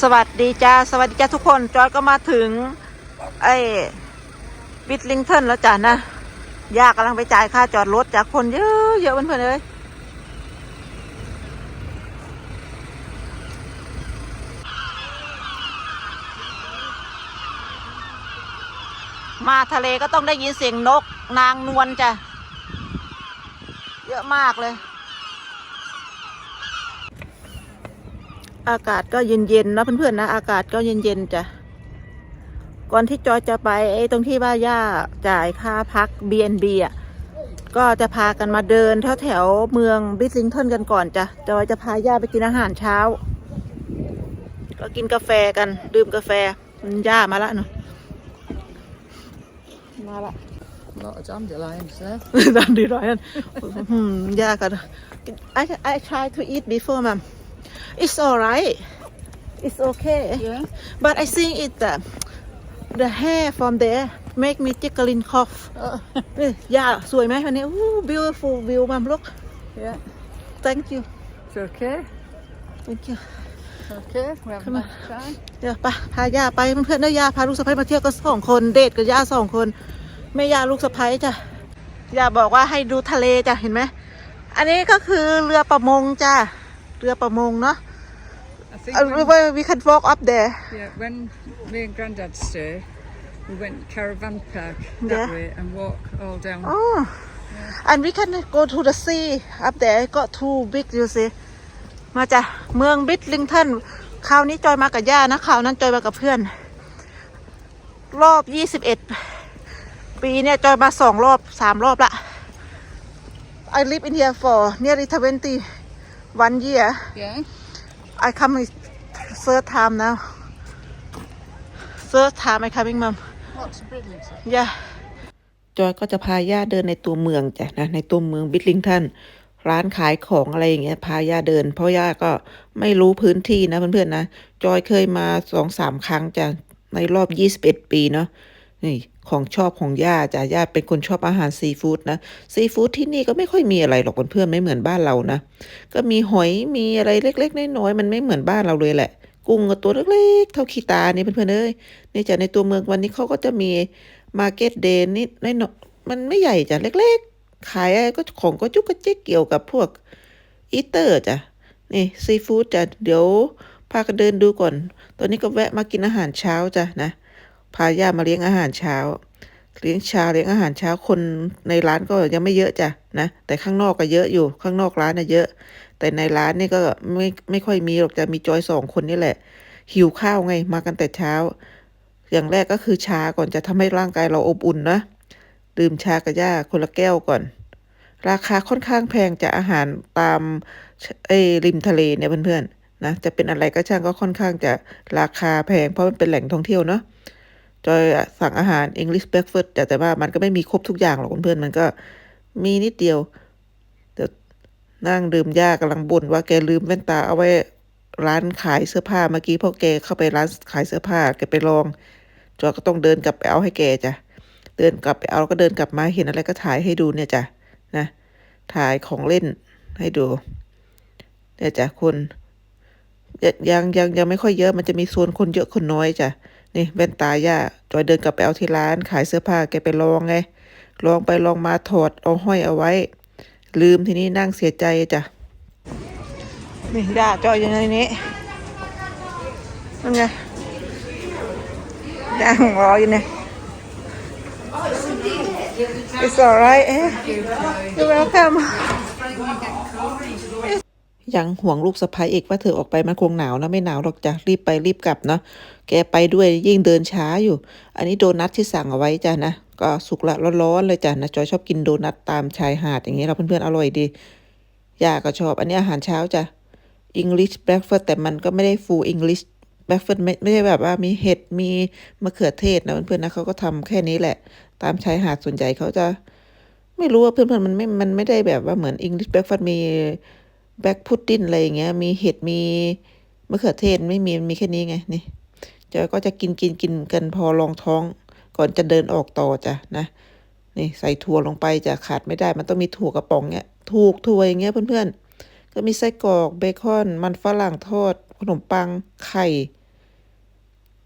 สวัสดีจ้า สวัสดีจ้าทุกคน จอยก็มาถึง ไอ้บิดลิงเทนแล้วจ้ะนะย่ากำลังไปจ่ายค่าจอดรถจากคนเยอะเยอะเพื่อนๆเลยมาทะเลก็ต้องได้ยินเสียงนกนางนวลจ้ะ เยอะมากเลย อากาศก็เย็นๆนะเพื่อนๆนะ อากาศก็เย็นๆจ้ะก่อนที่จอยจะไปไอ้ตรงที่ว่าย่าจ่ายค่าพัก B&B อะก็จะพากันมาเดินแถวแถวๆเมืองบริสลิงตันกันก่อนจ้ะจอยจะพาย่าไปกินอาหารเช้า ก็กินกาแฟกัน ดื่มกาแฟอืมย่ามาละหนูมาละ A lot of dandelions there. ดันดีร้อยนั่นอืมยากกัน I I try to eat before ma'am it's alright it's okay Yeah. but I think it the the hair from there make me tickling cough Oh, เอ้ยย่าสวยไหมวันนี้อู้ beautiful view ma'am look yeah. thank you It's okay. thank you Okay. We have a Come on. nice time. เดี๋ยวไปพาย่าไปเพื่อนๆนะย่าพาลูกสะใภ้มาเที่ยวกันสองคนเดทกับย่าสองคนแม่ย่าลูกสะใภ้จ้ะย่าบอกว่าให้ดูทะเลจ้ะเห็นไหมอันนี้ก็คือเรือประมงจ้ะ เรือประมงเนาะ I think Uh, when, we we can walk up there yeah, when me and Grandad stay, we went caravan park that Yeah. way and walk all down. oh and we can go to the sea up there got too big you see มาจ้ะเมืองบิดลิงตันคราวนี้จอยมากับย่านะคราวนั้นจอยมากับเพื่อน รอบยี่สิบเอ็ดปีเนี่ยจอยมาสองรอบสามรอบละ I live in here for nearly 20 one year Yeah. I come third time now third time I coming mom Lots of brilliant. ย่าจอยก็จะพาย่าเดินในตัวเมืองจ้ะนะในตัวเมืองบิดลิงตันร้านขายของอะไรอย่างเงี้ยพาย่าเดิน เพราะย่าก็ไม่รู้พื้นที่นะเพื่อนๆนะจอยเคยมาสองสามครั้งจ้ะในรอบยี่สิบเอ็ดปีเนาะนี่ ของชอบของย่าจ้ะย่าเป็นคนชอบอาหารซีฟู้ดนะซีฟู้ดที่นี่ก็ไม่ค่อยมีอะไรหรอกเพื่อนไม่เหมือนบ้านเรานะ ก็มีหอยมีอะไรเล็กๆน้อยๆมันไม่เหมือนบ้านเราเลยแหละ กุ้งก็ตัวเล็กๆเท่าขี้ตานี่เพื่อนๆเอ้ยนี่จ้ะในตัวเมืองวันนี้เขาก็จะมีมาร์เก็ตเดย์นิดน้อยๆมันไม่ใหญ่จ้ะเล็กๆ ขายอะไรก็ของก็จุกกระจิกเกี่ยวกับพวกอีเตอร์จ้ะนี่ซีฟู้ดจ้ะเดี๋ยวพากันเดินดูก่อน ตอนนี้ก็แวะมากินอาหารเช้าจ้ะนะ พาย่ามาเลี้ยงอาหารเช้า เลี้ยงชาเลี้ยงอาหารเช้าคนในร้านก็ยังไม่เยอะจ้ะนะแต่ข้างนอกก็เยอะอยู่ข้างนอกร้านน่ะเยอะ แต่ในร้านนี่ก็ไม่ไม่ค่อยมีหรอกจะมีจอยสองคนนี่แหละ หิวข้าวไงมากันแต่เช้า อย่างแรกก็คือชาก่อนจะทำให้ร่างกายเราอบอุ่นนะดื่มชากับย่าคนละแก้วก่อน ราคาค่อนข้างแพงจะอาหารตามไอ้ริมทะเลเนี่ยเพื่อนๆนะจะเป็นอะไรก็ช่างก็ค่อนข้างจะราคาแพงเพราะมันเป็นแหล่งท่องเที่ยวเนาะ จอยสั่งอาหาร English breakfast แต่แต่ว่ามันก็ไม่มีครบทุกอย่างหรอกเพื่อนๆมันก็มีนิดเดียวเดี๋ยวนั่งดื่มยากำลังบ่นว่าแกลืมแว่นตาเอาไว้ร้านขายเสื้อผ้าเมื่อกี้พ่อแกเข้าไปร้านขายเสื้อผ้าแกไปลอง จอยก็ต้องเดินกลับไปเอาให้แกจ้ะเดินกลับไปเอาก็เดินกลับมาเห็นอะไรก็ถ่ายให้ดูเนี่ยจ้ะนะถ่ายของเล่นให้ดูเนี่ยจ้ะคนยังยังยังไม่ค่อยเยอะมันจะมีโซนคนเยอะคนน้อยจ้ะ นี่แว่นตาย่าจอยเดินกลับไปเอาที่ร้านขายเสื้อผ้าแกไปลองไง ลองไปลองมาถอดเอาห้อยเอาไว้ ลืมทีนี้นั่งเสียใจจ้ะ นี่ย่าจอยอยู่ในนี้นั่นไงย่างรออยู่เนี่ย It's alright You're welcome ยังห่วงลูกสะพ้ายอีกว่าเธอออกไปมันคงหนาวนะไม่หนาวหรอกจ้ะรีบไปรีบกลับเนาะแกไปด้วยยิ่งเดินช้าอยู่ อันนี้โดนัทที่สั่งเอาไว้จ้ะนะก็สุกละร้อนๆเลยจ้ะนะจอยชอบกินโดนัทตามชายหาดอย่างนี้เราเพื่อนๆอร่อยดีย่าก็ชอบอันนี้อาหารเช้าจ้ะ English breakfast แต่มันก็ไม่ได้ full English breakfast ไม่ไม่ได้แบบว่ามีเห็ดมีมะเขือเทศนะเพื่อนๆนะเขาก็ทำแค่นี้แหละ ตามชายหาดส่วนใหญ่เขาจะ ไม่รู้ว่าเพื่อนๆมันไม่มันไม่ได้แบบว่าเหมือน English breakfast มี แบ็กพุดดิ้นอะไรอย่างเงี้ย มีเห็ดมีมะเขือเทศไม่มีมีแค่นี้ไงนี่จอยก็จะกินกินกินกันพอรองท้อง ก่อนจะเดินออกต่อจ้ะนะนี่ใส่ถั่วลงไปจะขาดไม่ได้ มันต้องมีถั่วกระป๋องเนี้ยถูกถั่วอย่างเงี้ยเพื่อนๆ ก็มีไส้กรอกเบคอน มันฝรั่งทอด ขนมปังไข่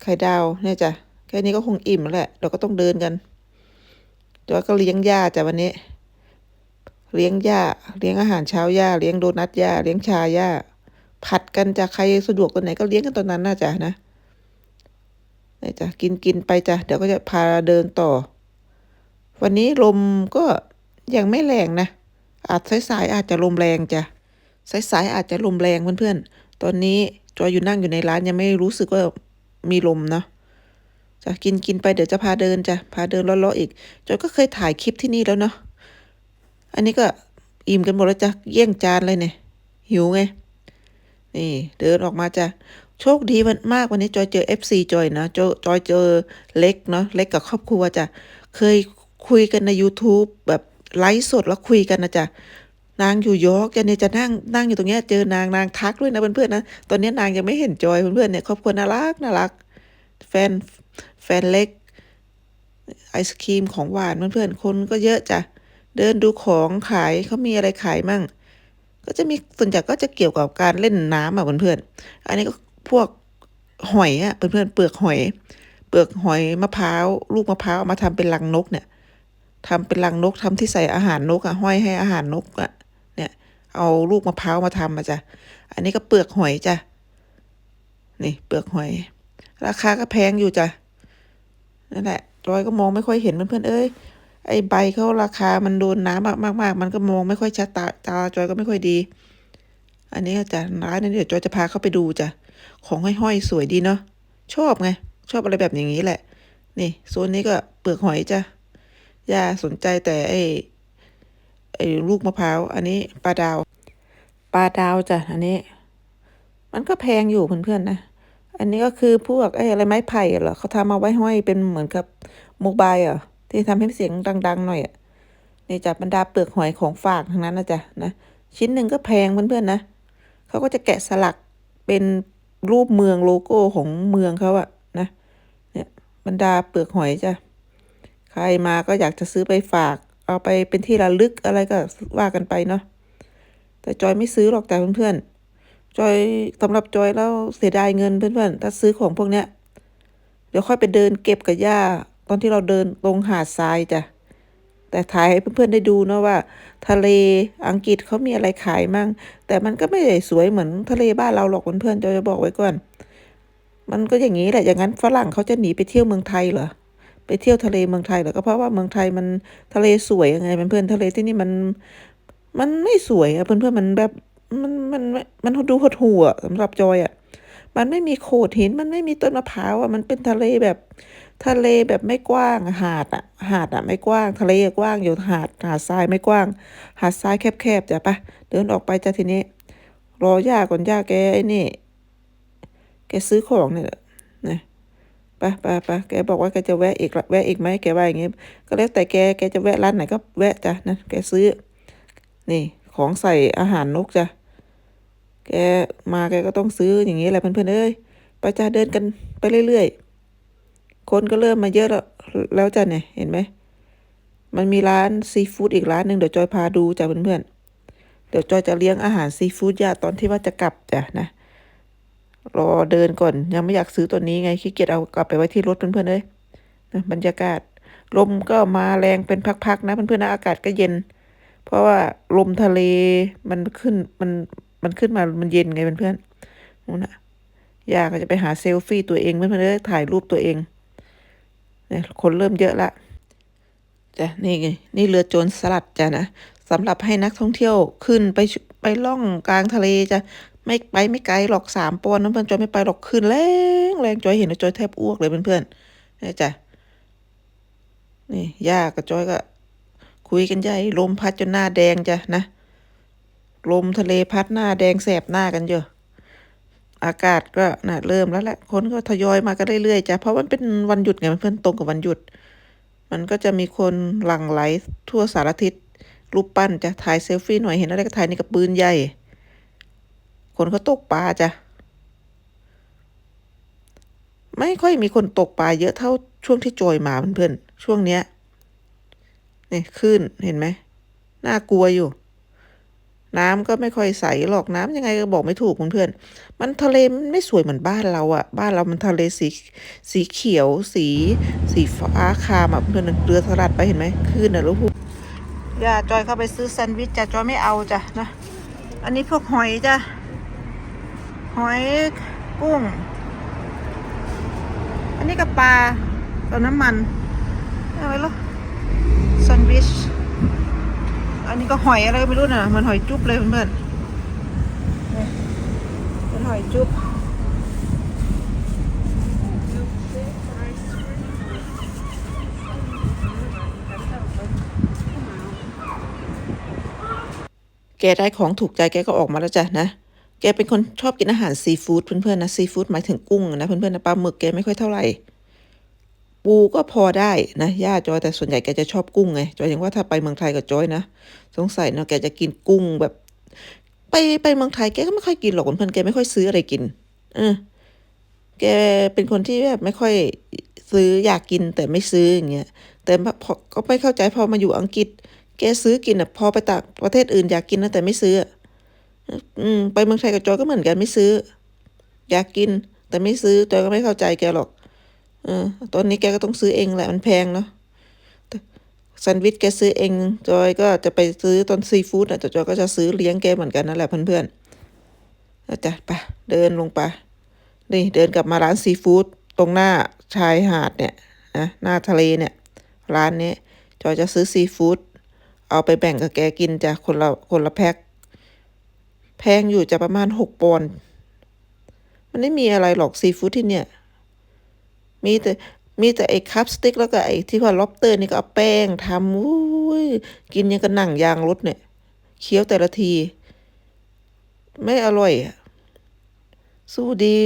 ไข่ดาวเนี่ยจ้ะแค่นี้ก็คงอิ่มแล้วแหละเราก็ต้องเดินกันจอยก็เลี้ยงย่าจ้ะวันนี้ เลี้ยงย่าเลี้ยงอาหารเช้าย่าเลี้ยงโดนัทย่าเลี้ยงชาย่าผัดกันจ้ะใครสะดวกตัวไหนก็เลี้ยงกันตอนนั้นน่าจะนะนี่จ้ะกินกินไปจ้ะเดี๋ยวก็จะพาเดินต่อ วันนี้ลมก็ยังไม่แรงนะ อาจสายๆอาจจะลมแรงจ้ะสายๆอาจจะลมแรงเพื่อนๆ ตอนนี้จอยอยู่นั่งอยู่ในร้านยังไม่รู้สึกว่ามีลมเนาะจะกินกินไปเดี๋ยวจะพาเดินจ้ะพาเดินเลาะๆอีกจอยก็เคยถ่ายคลิปที่นี่แล้วเนาะ อันนี้ก็อิ่มกันหมดแล้วจ้ะเยี่ยงจานเลยเนี่ยหิวไง นี่ เดินออกมาจ้ะโชคดีมันมากวันนี้จอยเจอ FC จอยนะจอยจอยเจอเล็กเนาะเล็กกับครอบครัวจ้ะเคยคุยกันใน YouTube แบบไลฟ์สดแล้วคุยกันนะจ๊ะนางอยู่ยอกจะเนี่ยจะนั่งนั่งอยู่ตรงเนี้ยเจอนางนางทักด้วยนะเพื่อนๆนะตอนนี้นางยังไม่เห็นจอยเพื่อนๆเนี่ยครอบครัวน่ารักน่ารัก แฟนแฟนเล็ก ไอศครีมของหวานเพื่อนๆคนก็เยอะจ้ะ เดินดูของขายเขามีอะไรขายมั่ง ก็จะมีส่วนใหญ่ก็จะเกี่ยวกับการเล่นน้ำอะเพื่อนๆอันนี้ก็พวกหอยอะเพื่อนๆเปลือกหอย เปลือกหอยมะพร้าวลูกมะพร้าวมาทำเป็นรังนกเนี่ยทำเป็นรังนกทำที่ใส่อาหารนกอะห้อยให้อาหารนกอะเนี่ย เอาลูกมะพร้าวมาทำมาจ้ะอันนี้ก็เปลือกหอยจ้ะนี่เปลือกหอย ราคาก็แพงอยู่จ้ะนั่นแหละจอยก็มองไม่ค่อยเห็นเพื่อนๆเอ้ย ไอ้ใบเขาราคามันโดนน้ำมากมากๆ มันก็มองไม่ค่อยชัดตาตาจอยก็ไม่ค่อยดี อันนี้จ้ะร้านนี้เดี๋ยวจอยจะพาเข้าไปดูจ้ะของห้อยๆสวยดีเนาะชอบไง ชอบอะไรแบบอย่างนี้แหละ นี่โซนนี้ก็เปลือกหอยจ้ะย่าสนใจแต่ไอ้ไอ้ลูกมะพร้าวอันนี้ปลาดาวปลาดาวจ้ะอันนี้ มันก็แพงอยู่เพื่อนๆนะอันนี้ก็คือพวกไอ้อะไรไม้ไผ่เหรอเขาทำมาไว้ห้อยเป็นเหมือนกับโมบายเหรอ ที่ทำให้เสียงดัง ๆ หน่อยอะนี่จ้ะบรรดาเปลือกหอยของฝากทั้งนั้นนะจ๊ะนะชิ้นหนึ่งก็แพงเพื่อนๆนะเขาก็จะแกะสลักเป็นรูปเมืองโลโก้ของเมืองเขาอะนะเนี่ยบรรดาเปลือกหอยจ้ะใครมาก็อยากจะซื้อไปฝาก เอาไปเป็นที่ระลึกอะไรก็ว่ากันไปเนาะแต่จอยไม่ซื้อหรอกจ้ะเพื่อนๆจอยสำหรับจอยแล้วเสียดายเงินเพื่อนๆถ้าซื้อของพวกเนี้ยเดี๋ยวค่อยไปเดินเก็บกับย่า ตอนที่เราเดินตรงหาดทรายจ้ะแต่ถ่ายให้เพื่อนๆได้ดูเนาะว่า ทะเลอังกฤษเขามีอะไรขายมั่ง แต่มันก็ไม่ได้สวยเหมือนทะเลบ้านเราหรอกเพื่อนๆจอยจะบอกไว้ก่อน มันก็อย่างนี้แหละอย่างนั้นฝรั่งเขาจะหนีไปเที่ยวเมืองไทยเหรอไปเที่ยวทะเลเมืองไทยเหรอก็เพราะว่าเมืองไทยมันทะเลสวยยังไงเพื่อนๆทะเลที่นี่มัน มันไม่สวยอะเพื่อนๆมันแบบมันมันมันดูหดหู่อะสำหรับจอยอะ มันไม่มีโขดหินมันไม่มีต้นมะพร้าวอะมันเป็นทะเลแบบทะเลแบบไม่กว้างหาดอะหาดอะไม่กว้าง ทะเลกว้างอยู่หาดหาดทรายไม่กว้าง หาดทรายแคบๆจ้ะปะเดินออกไปจ้ะทีนี้ รอย่าก่อนย่าแกไอ้นี่แกซื้อของเนี่ยนะปไปไปะแกบอกว่าแกจะแวะอีกแวะอีกไหมแกว่าอย่างงี้ก็แล้วแต่แกแกจะแวะร้านไหนก็แวะจ้ะนะแกซื้อ นี่ของใส่อาหารนกจ้ะ แกมาแกก็ต้องซื้ออย่างนี้แหละเพื่อนๆเอ้ยไปจ้ะเดินกันไปเรื่อยๆ คนก็เริ่มมาเยอะแล้วแล้วจ้ะเนี่ยเห็นไหม มันมีร้านซีฟู้ดอีกร้านหนึ่งเดี๋ยวจอยพาดูจ้ะเพื่อนๆ เดี๋ยวจอยจะเลี้ยงอาหารซีฟู้ดยาตอนที่ว่าจะกลับจ้ะนะรอเดินก่อนยังไม่อยากซื้อตัวนี้ไงขี้เกียจเอากลับไปไว้ที่รถเพื่อนๆเลยนะบรรยากาศลมก็มาแรงเป็นพักๆนะเพื่อนๆนะอากาศก็เย็น เพราะว่าลมทะเลมันขึ้นมัน มันขึ้นมามันเย็นไงเพื่อนๆนู่นนะยาก็จะไปหาเซลฟี่ตัวเองเพื่อนๆเลยถ่ายรูปตัวเองเนี่ยคนเริ่มเยอะละจ้ะนี่ไงนี่เรือโจรสลัดจ้ะนะสำหรับให้นักท่องเที่ยวขึ้นไปไปล่องกลางทะเลจ้ะไม่ไปไม่ไกลหรอกสามปอนด์น้ำเพื่อนจอยไม่ไปหรอกขึ้นแรงแรงจอยเห็นแล้วจอยแทบอ้วกเลยเพื่อนๆนี่จ้ะนี่ย่ากับจอยก็ คุยกันใหญ่ลมพัดจนหน้าแดงจ้ะนะ ลมทะเลพัดหน้าแดงแสบหน้ากันเยอะ อากาศก็น่ะเริ่มแล้วแหละ คนก็ทยอยมากันเรื่อยๆจ้ะ เพราะมันเป็นวันหยุดไงเพื่อนตรงกับวันหยุด มันก็จะมีคนหลั่งไหลทั่วสารทิศ รูปปั้นจะถ่ายเซลฟี่หน่อย เห็นอะไรก็ถ่ายนี่กับปืนใหญ่ คนเขาตกปลาจ้ะ ไม่ค่อยมีคนตกปลาเยอะเท่าช่วงที่จอยมาเพื่อนๆ ช่วงเนี้ยนี่ขึ้นเห็นไหม น่ากลัวอยู่ น้ำก็ไม่ค่อยใสหรอกน้ำยังไงก็บอกไม่ถูกเพื่อนๆมันทะเลมันไม่สวยเหมือนบ้านเราอะบ้านเรามันทะเลสีสีเขียวสี สีฟ้าคามอะเพื่อนเรือสลัดไปเห็นไหมคลื่นอะลูกอย่าจอยเข้าไปซื้อแซนด์วิชจ้ะจอยไม่เอาจ้ะนะอันนี้พวกหอยจ้ะหอยกุ้ง อันนี้ก็ปลากับน้ำมันอะไรล่ะแซนด์วิช อันนี้ก็หอยอะไรก็ไม่รู้น่ะมันหอยจุ๊บเลยเพื่อนๆเนี่เป็นหอยจุ๊บแกได้ของถูกใจแกก็ออกมาแล้วจ้ะนะ แกเป็นคนชอบกินอาหารซีฟู้ดเพื่อนๆนะซีฟู้ดหมายถึงกุ้งนะเพื่อนๆนะปลาหมึกแกไม่ค่อยเท่าไหร่ ปูก็พอได้นะย่าจอยแต่ส่วนใหญ่แกจะชอบกุ้งไงจอยยังว่าถ้าไปเมืองไทยกับจอยนะสงสัยเนาะแกจะกินกุ้งแบบ ไปไปเมืองไทยแกก็ไม่ค่อยกินหรอกเพื่อนแกไม่ค่อยซื้ออะไรกิน เออแกเป็นคนที่แบบไม่ค่อยซื้ออยากกินแต่ไม่ซื้ออย่างเงี้ยแต่พอก็ไม่เข้าใจพอมาอยู่อังกฤษ แกซื้อกินอะพอไปต่างประเทศอื่นอยากกินนะแต่ไม่ซื้ออะอืมไปเมืองไทยกับจอยก็เหมือนกันไม่ซื้อ อยากกินแต่ไม่ซื้อจอยก็ไม่เข้าใจแกหรอก เออตอนนี้แกก็ต้องซื้อเองแหละมันแพงเนาะแซนด์วิชแกซื้อเอง จอยก็จะไปซื้อตอนซีฟู้ดอะจอยก็จะซื้อเลี้ยงแกเหมือนกันนั่นแหละเพื่อนๆแล้วจะไปเดินลงไปนี่เดินกลับมาร้านซีฟู้ดตรงหน้าชายหาดเนี่ยนะหน้าทะเลเนี่ย ร้านนี้จอยจะซื้อซีฟู้ดเอาไปแบ่งกับแกกินจ้ะคนละคนละแพ็คแพงอยู่จะประมาณหกปอนด์มันไม่มีอะไรหรอกซีฟู้ดที่เนี่ย มีแต่มีแต่ไอ้คัพสติ๊กแล้วก็ไอ้ที่ว่าล็อบสเตอร์นี่ก็เอาแป้งทำอุ้ยกินยังกับหนังยางรถเนี่ยเคี้ยวแต่ละที ไม่อร่อยอะสู้ดี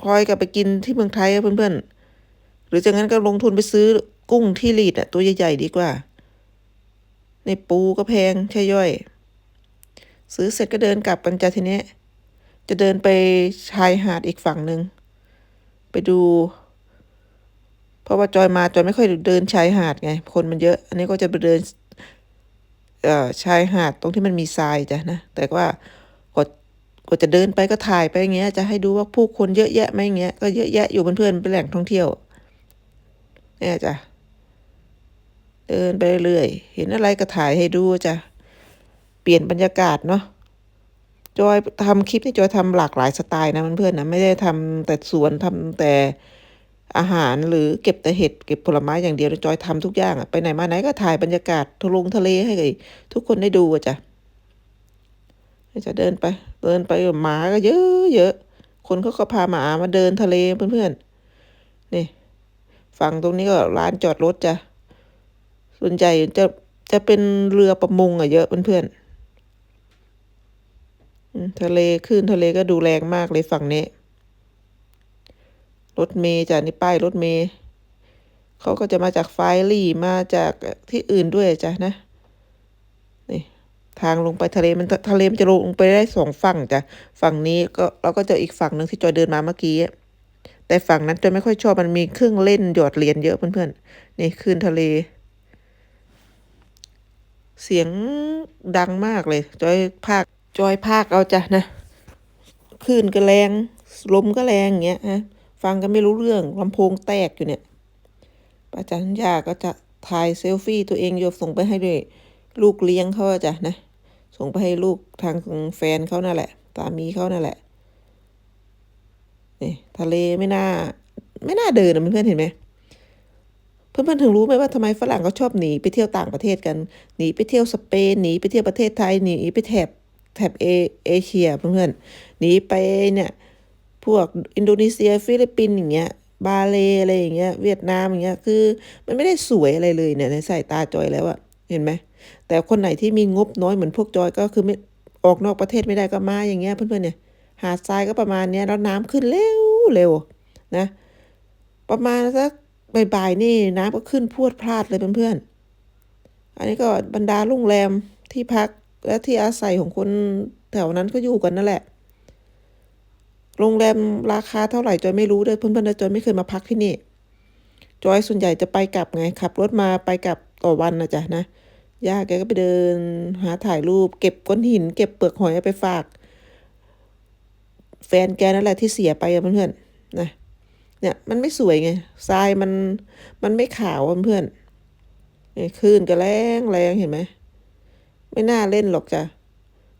คอยกลับไปกินที่เมืองไทยอะเพื่อนๆ หรือจากนั้นก็ลงทุนไปซื้อกุ้งที่รีดอะตัวใหญ่ๆดีกว่า ในปูก็แพงใช่ย่อย ซื้อเสร็จก็เดินกลับกันจ้ะทีเนี้ยจะเดินไปชายหาดอีกฝั่งหนึ่ง ไปดู เพราะว่าจอยมาจอยไม่ค่อยเดินชายหาดไง คนมันเยอะ อันนี้ก็จะไปเดินเอ่อชายหาดตรงที่มันมีทรายจ้ะนะ แต่ว่ากดกดจะเดินไปก็ถ่ายไปอย่างเงี้ย จะให้ดูว่าผู้คนเยอะแยะไหมเงี้ย ก็เยอะแยะอยู่เพื่อนๆเป็นแหล่งท่องเที่ยวเนี่ยจ้ะ เดินไปเรื่อย เห็นอะไรก็ถ่ายให้ดูจ้ะ เปลี่ยนบรรยากาศเนาะ จอยทำคลิปนี่จอยทำหลากหลายสไตล์นะเพื่อนๆนะไม่ได้ทำแต่สวนทำแต่อาหารหรือเก็บแต่เห็ดเก็บผลไม้อย่างเดียวจอยทำทุกอย่างอะไปไหนมาไหนก็ถ่ายบรรยากาศทะลงทะเลให้ทุกคนได้ดูอะจ้ะจะเดินไป เดินไปหมาก็เยอะเยอะคนเขาก็พาหมามาเดินทะเลเพื่อนๆนี่ฝั่งตรงนี้ก็ร้านจอดรถจ้ะส่วนใหญ่จะจะเป็นเรือประมงอะเยอะเพื่อนๆ ทะเลคลื่นทะเลก็ดูแรงมากเลยฝั่งนี้ รถเมย์จ้ะนี่ป้ายรถเมย์เขาก็จะมาจากไฟลี่มาจากที่อื่นด้วยจ้ะนะนี่ทางลงไปทะเลมันทะเลมันจะลงไปได้สองฝั่งจ้ะฝั่งนี้ก็แล้วก็จออีกฝั่งหนึ่งที่จอยเดินมาเมื่อกี้แต่ฝั่งนั้นจอยไม่ค่อยชอบมันมีเครื่องเล่นหยอดเหรียญเยอะเพื่อนๆนี่คลื่นทะเล เสียงดังมากเลยจอยภาค จอยภาคเอาจ้ะนะคลื่นก็แรง ลมก็แรงอย่างเงี้ยฮะฟังกันไม่รู้เรื่องลำโพงแตกอยู่เนี่ยป้าจันยาก็จะถ่ายเซลฟี่ตัวเองโยส่งไปให้ด้วยลูกเลี้ยงเขาจ้ะนะ ส่งไปให้ลูกทางแฟนเขานั่นแหละสามีเขานั่นแหละนี่ทะเลไม่น่า ไม่น่าเดินนะเพื่อนเห็นไหมเพื่อนๆถึงรู้ไหมว่าทำไมฝรั่งเขาชอบหนีไปเที่ยวต่างประเทศกันหนีไปเที่ยวสเปนหนีไปเที่ยวประเทศไทยหนีไปแถบ แถบเอเอเชียเพื่อนๆหนีไปเนี่ยพวกอินโดนีเซียฟิลิปปินส์อย่างเงี้ยบาเลอะไรอย่างเงี้ยเวียดนามอย่างเงี้ยคือมันไม่ได้สวยอะไรเลยเนี่ยในสายตาจอยแล้วอะเห็นไหมแต่คนไหนที่มีงบน้อยเหมือนพวกจอยก็คือไม่ออกนอกประเทศไม่ได้ก็มาอย่างเงี้ยเพื่อนๆเนี่ยหาดทรายก็ประมาณเนี้ยแล้วน้ำขึ้นเร็วเร็วนะ ประมาณสักบ่ายๆนี่น้ำก็ขึ้นพรวดพลาดเลยเพื่อนๆอันนี้ก็บรรดาโรงแรมที่พัก และที่อาศัยของคนแถวนั้นก็อยู่กันนั่นแหละ โรงแรมราคาเท่าไหร่จอยไม่รู้เลยเพื่อนๆนจอยไม่เคยมาพักที่นี่ จอยส่วนใหญ่จะไปกลับไงขับรถมาไปกลับต่อวันนะจ๊ะนะย่าแกก็ไปเดิน หาถ่ายรูป เก็บก้อนหิน เก็บเปลือกหอยไปฝาก แฟนแกนั่นแหละที่เสียไปอะเพื่อนๆนะเนี่ยมันไม่สวยไงทรายมันมันไม่ขาวเพื่อนเนี่ยคลื่นก็แรงแรงเห็นไหม ไม่น่าเล่นหรอกจ้ะ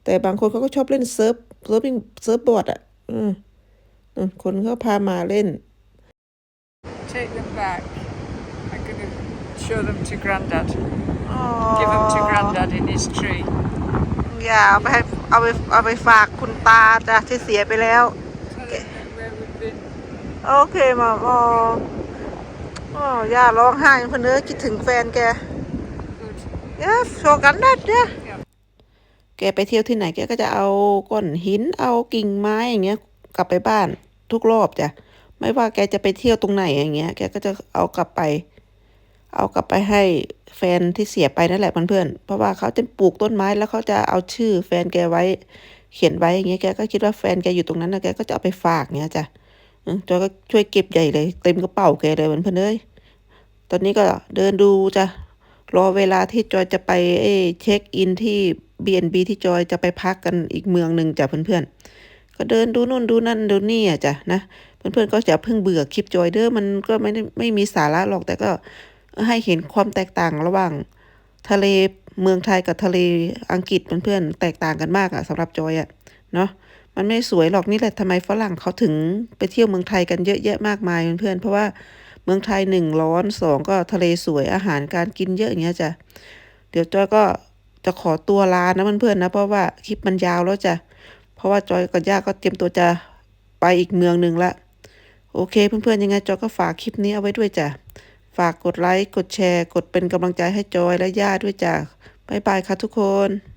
แต่บางคนเขาก็ชอบเล่นเซิร์ฟเซิร์ฟวิ่งเซิร์ฟบอร์ดอะ อืมนู่นคนเขาพามาเล่น Take them back. I'm going to show them to Grandad. Give them to Grandad in his tree. อย่าเอาไปให้เอาไปเอาไปฝากคุณตาจ้ะที่เสียไปแล้ว Tell them where we've been. โอเคมาอ๋ออ๋อย่าร้องไห้เพื่อนเอ้ยคิดถึงแฟนแก Good. เย้โชว์กันได้เนี่ย Yeah. แกไปเที่ยวที่ไหนแกก็จะเอาก้อนหินเอากิ่งไม้อย่างเงี้ย กลับไปบ้านทุกรอบจ้ะไม่ว่าแกจะไปเที่ยวตรงไหนอย่างเงี้ย แกก็จะเอากลับไป เอากลับไปให้แฟนที่เสียไปนั่นแหละเพื่อนๆเพราะว่าเขาจะปลูกต้นไม้แล้วเขาจะเอาชื่อ แฟนแกไว้ เขียนไว้อย่างเงี้ยแกก็คิดว่าแฟนแกอยู่ตรงนั้นนะแกก็จะเอาไปฝากเงี้ยจ้ะจอยก็ช่วยเก็บใหญ่เลยเต็มกระเป๋าแกเลยเพื่อนๆเอ้ยตอนนี้ก็เดินดูจ้ะรอเวลาที่จอยจะไปเอ้เช็คอินที่ B&B ที่จอยจะไปพักกันอีกเมืองหนึ่งจ้ะเพื่อนๆ ก็เดินดูนู่นดูนั่นดูนี่อะจ้ะนะ เพื่อนๆก็จะเพิ่งเบื่อคลิปจอยเด้อมันก็ไม่ได้ไม่มีสาระหรอกแต่ก็ให้เห็นความแตกต่างระหว่าง ทะเลเมืองไทยกับทะเลอังกฤษเพื่อนๆแตกต่างกันมากอะสำหรับจอยอะเนาะมันไม่สวยหรอกนี่แหละทำไมฝรั่งเขาถึงไปเที่ยวเมืองไทยกันเยอะแยะมากมายเพื่อนๆเพราะว่าเมืองไทยหนึ่งร้อนสองก็ทะเลสวยอาหารการกินเยอะอย่างเงี้ยจ้ะเดี๋ยวจอยก็ จะขอตัวลานะเพื่อนๆนะ เพราะว่าคลิปมันยาวแล้วจ้ะ เพราะว่าจอยกับย่าก็เตรียมตัวจะไปอีกเมืองหนึ่งละ โอเค เพื่อนๆยังไงจอยก็ฝากคลิปนี้เอาไว้ด้วยจ้ะ ฝากกดไลค์ กดแชร์ กดเป็นกำลังใจให้จอยและย่าด้วยจ้ะบ๊ายบายค่ะทุกคน